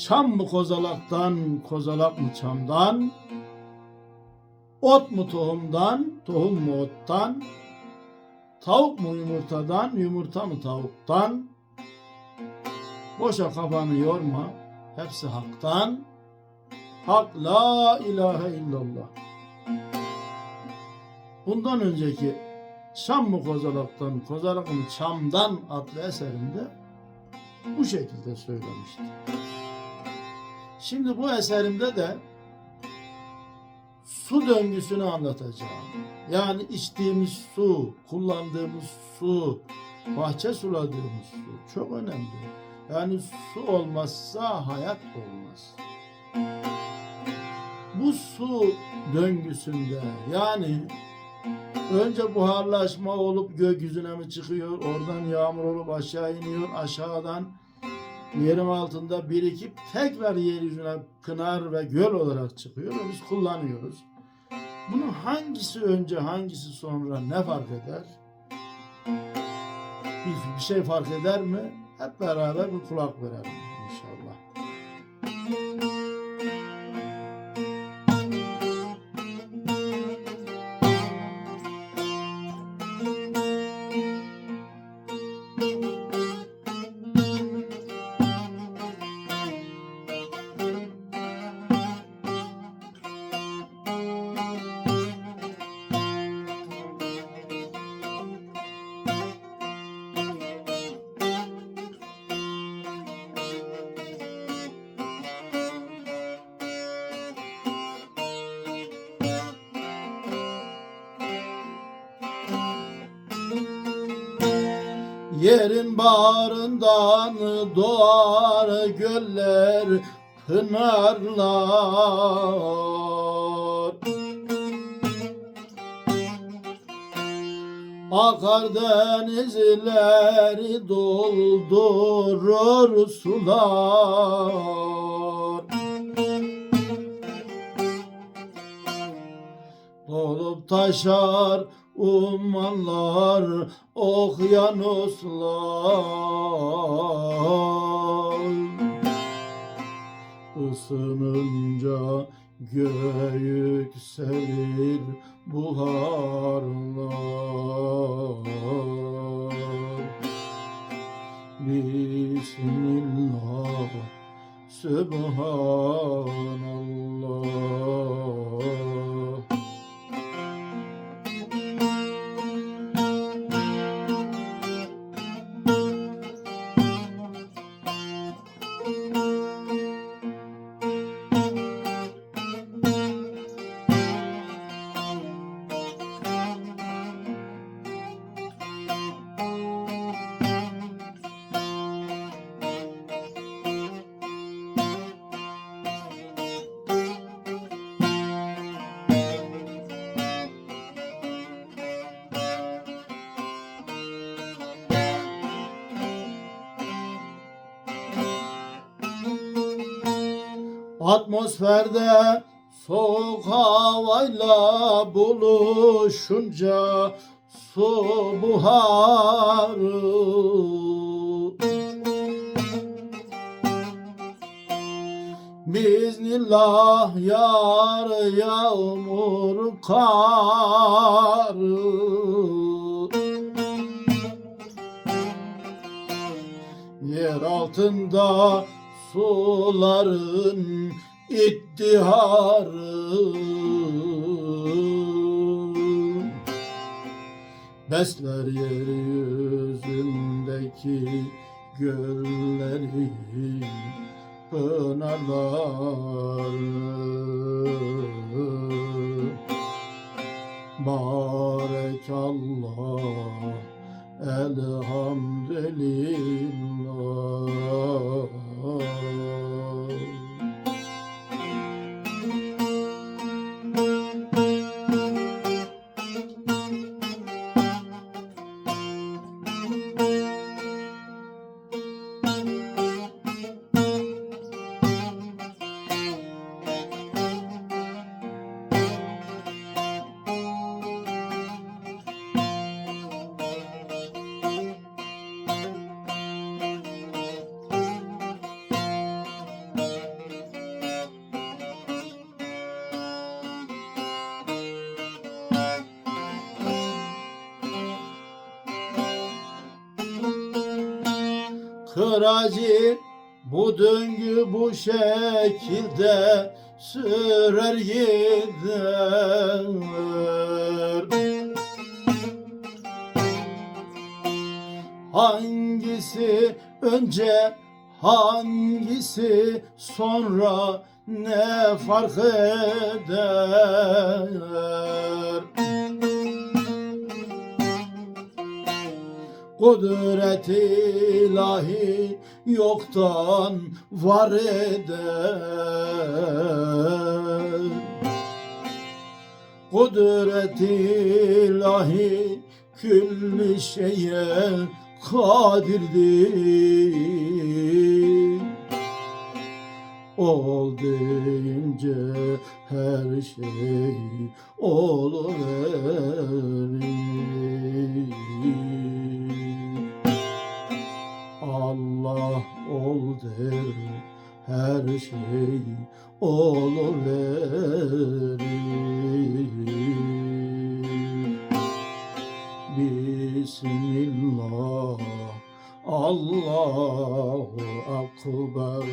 Çam mı kozalaktan, kozalak mı çamdan? Ot mu tohumdan, tohum mu ottan? Tavuk mu yumurtadan, yumurta mı tavuktan? Boşa kafanı yorma, hepsi haktan. Hak la ilahe illallah. Bundan önceki Şam mı kozalaktan, kozalak mı çamdan adlı eserimde bu şekilde söylemişti. Şimdi bu eserimde de su döngüsünü anlatacağım. Yani içtiğimiz su, kullandığımız su, bahçe suladığımız su çok önemli. Yani su olmazsa hayat olmaz. Bu su döngüsünde yani önce buharlaşma olup gökyüzüne mi çıkıyor, oradan yağmur olup aşağı iniyor, aşağıdan yerin altında birikip tekrar yeryüzüne pınar ve göl olarak çıkıyor ve biz kullanıyoruz. Bunun hangisi önce hangisi sonra ne fark eder? Bir, bir şey fark eder mi? Hep beraber bir kulak verelim inşallah. Yerin bağrından doğar göller, pınarlar. Akar denizleri doldurur sular. Dolup taşar ummanlar, okyanuslar. Isınınca göğe yükselir buharlar. Bismillah, Subhanallah. Atmosferde soğuk havayla buluşunca su buharı. Biznillah yar yağmur karı. Yer altında suların ittiharı. Besler yeryüzündeki gölleri pınarları kıracı bu döngü bu şekilde sürer gider. Hangisi önce hangisi sonra ne fark eder? Kudret ilahi yoktan var eder. Kudret ilahi külli şeye kadirdir. Ol deyince her şey oluverir. Şey oluverir. Bismillah Allahu Akbar